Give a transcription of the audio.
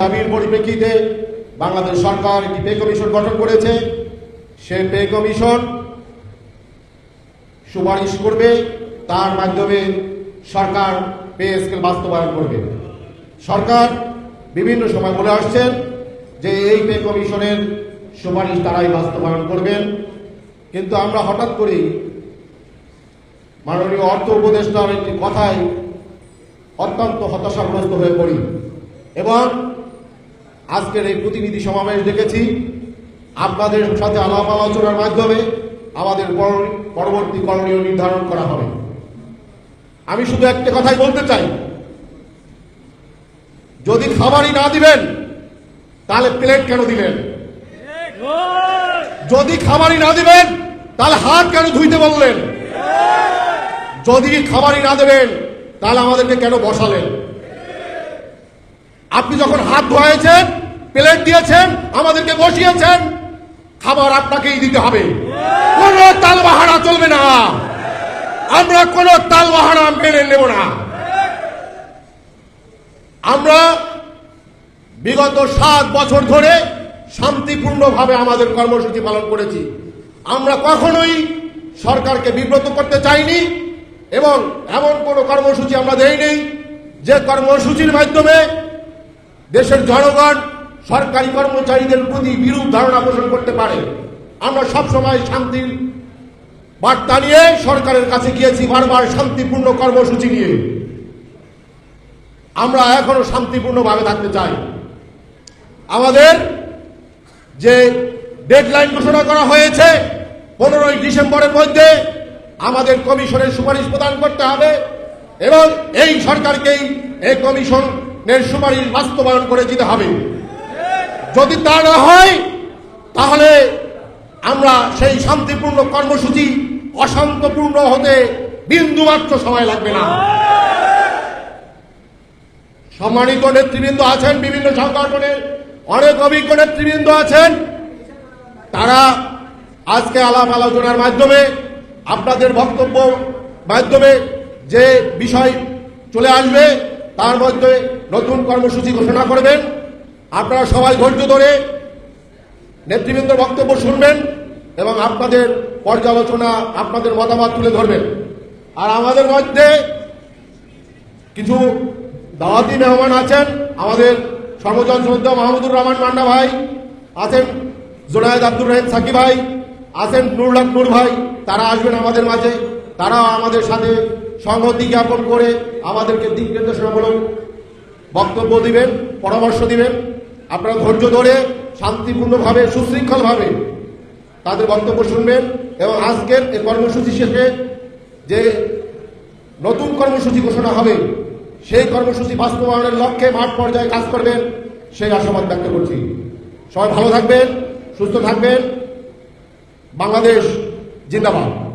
দাবির পরিপ্রেক্ষিতে বাংলাদেশ সরকার একটি পে কমিশন গঠন করেছে। সে পে কমিশন সুপারিশ করবে, তার মাধ্যমে সরকার পে স্কেল বাস্তবায়ন করবে। সরকার বিভিন্ন সময় বলে আসছেন যে এই পে কমিশনের সুপারিশ তারাই বাস্তবায়ন করবেন। কিন্তু আমরা হঠাৎ করেই মাননীয় অর্থ উপদেষ্টার একটি কথায় অত্যন্ত হতাশাগ্রস্ত হয়ে পড়ি। এবং আজকের এই প্রতিনিধি সমাবেশ দেখেছি। আপনাদের সাথে আলাপ আলোচনার মাধ্যমে আমাদের পর- পরবর্তী করণীয় নির্ধারণ করা হবে। আমি শুধু একটা কথাই বলতে চাই। যদি খাবারই না দিবেন, তাহলে প্লেট কেন দিবেন? যদি খাবারই না দিবেন, তাহলে হাত কেন ধুইতে বললেন? যদি খাবারই না দেবেন, তাহলে আমাদেরকে কেন বসালেন? আপনি যখন হাত ধোয়াইছেন, প্লেট দিয়েছেন, আমাদেরকে বসিয়েছেন, খাবার আপনাকেই দিতে হবে। কোন তাল বাহানা চলবে না। আমরা কোন তাল বাহানা মেনে নেব না। আমরা বিগত সাত বছর ধরে শান্তিপূর্ণভাবে আমাদের কর্মসূচি পালন করেছি। আমরা কখনোই সরকারকে বিব্রত করতে চাইনি এবং এমন কোনো কর্মসূচি আমরা দেইনি যে কর্মসূচির মাধ্যমে দেশের জনগণ সরকারি কর্মচারীদের প্রতি বিরূপ ধারণা পোষণ করতে পারে। আমরা সবসময় শান্তির বার্তা নিয়ে সরকারের কাছে গিয়েছি বারবার শান্তিপূর্ণ কর্মসূচি নিয়ে। আমরা এখনও শান্তিপূর্ণভাবে থাকতে চাই। আমাদের যে ডেডলাইন ঘোষণা করা হয়েছে পনেরোই ডিসেম্বরের মধ্যে, আমাদের কমিশনের সুপারিশ প্রদান করতে হবে এবং এই সরকারকেই এই কমিশনের সুপারিশ বাস্তবায়ন করে দিতে হবে। যদি তা না হয়, তাহলে আমরা সেই শান্তিপূর্ণ কর্মসূচি অশান্তপূর্ণ হতে বিন্দুমাত্র সময় লাগবে না। সম্মানিত নেতৃবৃন্দ আছেন বিভিন্ন সংগঠনের অনেক অভিজ্ঞ নেতৃবৃন্দ আছেন। তারা আজকে আলাপ আলোচনার মাধ্যমে আপনাদের বক্তব্য মাধ্যমে যে বিষয় চলে আসবে তার মধ্যে নতুন কর্মসূচি ঘোষণা করবেন। আপনারা সবাই ধৈর্য ধরে নেতৃবৃন্দ বক্তব্য শুনবেন এবং আপনাদের পর্যালোচনা, আপনাদের মতামত তুলে ধরবেন। আর আমাদের মধ্যে কিছু দাওয়াতি মেহমান আছেন। আমাদের সর্বজন শ্রদ্ধা মাহমুদুর রহমান মান্না ভাই, আছেন জোনায়েদ আব্দুর রহিম সাকি ভাই, আছেন নুরুল্লাহ নূর ভাই। তারা আসবেন আমাদের মাঝে। তারা আমাদের সাথে সংহতি জ্ঞাপন করে আমাদেরকে দিক নির্দেশনামূলক বক্তব্য দিবেন, পরামর্শ দিবেন। আপনারা ধৈর্য ধরে, শান্তিপূর্ণভাবে, সুশৃঙ্খলভাবে তাদের বক্তব্য শুনবেন এবং আজকের এই কর্মসূচি শেষে যে নতুন কর্মসূচি ঘোষণা হবে, সেই কর্মসূচি বাস্তবায়নের লক্ষ্যে মাঠ পর্যায়ে কাজ করবেন, সেই আশাবাদ ব্যক্ত করছি। সবাই ভালো থাকবেন, সুস্থ থাকবেন। বাংলাদেশ জিন্দাবাদ।